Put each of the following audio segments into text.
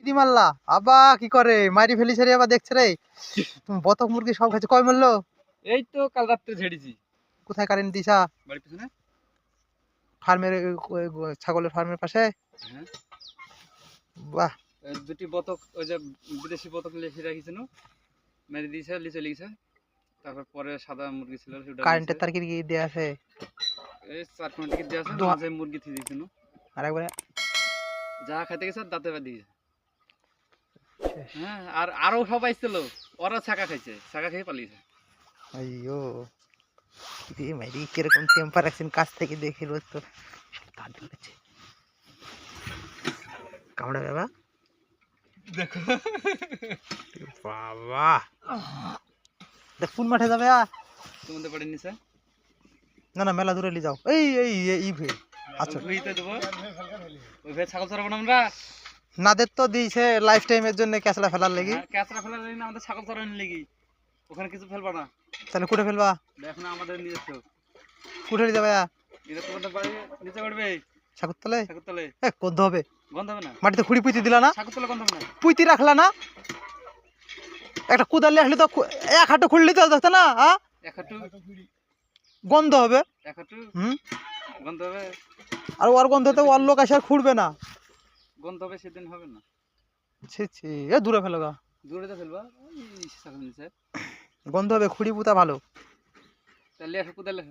দিদি মারলা। আবা কি করে? মারি ফেলিছে রে আবার দেখছে রে। তুমি বতক মুরগি সব খাচ্ছে কয় মরলো? এই তো কাল রাত্রে ঝেড়েছি। কোথায় কারেন্ট দিছা? বাড়ির পিছনে? ফার্মের ছাগলের ফার্মের পাশে? হ্যাঁ। বাহ। দুটি বতক ওই যে বিদেশি বতক লিখে রাখিছিল মেরে দিয়েছে লিচে লিখেছে। তারপর পরে সাদা মুরগি ছিল সেটা কারেন্টের তার কি দেয়া আছে? এই চার কোন টিকিট দিয়ে আছে? মাঝে মুরগি থি দিয়েছিল আর একবারে? যা খাইতে গেছে দাঁতে বাদ দিয়েছে। হ্যাঁ আর আরও সবাই ছিল ওরা ছাকা খাইছে ছাকা খেয়ে পালিয়েছে। আইয়ো রে মাইরি কীরকম টেম্পার কাছ থেকে দেখে রোজ তো তার কামড়া বাবা। দেখো। বাবা। দেখ কোন মাঠে যাবে তোমাদের না না মেলা দূরে নিয়ে যাও। এই এই এই ভে আচ্ছা দেবো। ওই ভাই ছাগল চড়াবো না আমরা? নাদের তো দিয়েছে লাইফ টাইমের জন্য ক্যাসলা ফেলার লেগে। আর ক্যাচরা ফেলার জন্য আমাদের ছাগল চড়ানোর লেগে। ওখানে কিছু ফেলবা না। তাহলে কুটে ফেলবা। দেখো না আমাদের নিজস্ব। কুটে নিয়ে যাবে। এটা তোমাদের বাড়ি নিচে পড়বে সাকুরতলে ঠাকুরতলে এ গন্ধ হবে। গন্ধ হবে না? মাটিতে খুঁড়ি পুঁতি দিলা না? গন্ধ হবে না? পুঁতি রাখলা না? একটা কুদালে আসলে তো এক হাঁটু খুললি তো দেখতে না আ? এক হাঁটু। গন্ধ হবে। এক হাঁটু। হুম? গন্ধ হবে। আর ওর গন্ধতে ওর লোক আসে আর খুঁড়বে না। গন্ধ হবে সেদিন হবে না ছি ছি এ দূরে ফেলো গা দূরে তো ফেলবা নিচে গন্ধ হবে খুঁড়ি পুঁতা ভালো তাহলে আসো কোদালে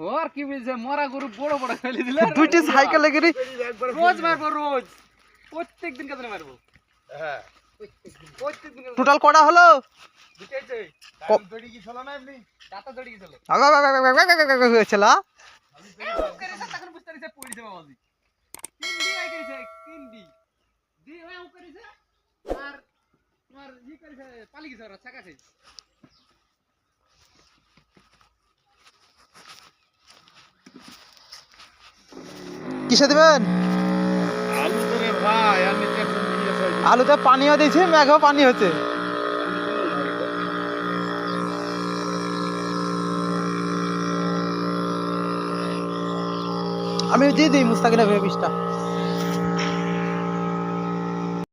ও আর কি বলছে মরা গরু বড় বড় ফেলে দিলে আর দুইটি সাইকেল লেগে রে রোজ মারবো রোজ প্রত্যেক দিন কাজে মারবো হ্যাঁ টোটাল কটা হলো দুটাইছে করেছে পালি গেছে ওরা ছাকা খেয়ে কিসে দিবেন? আলুতে পানিও দিয়েছি মেঘেও পানি হচ্ছে আমি দিয়ে দিই মুস্তাকিনা ভেবে বিষটা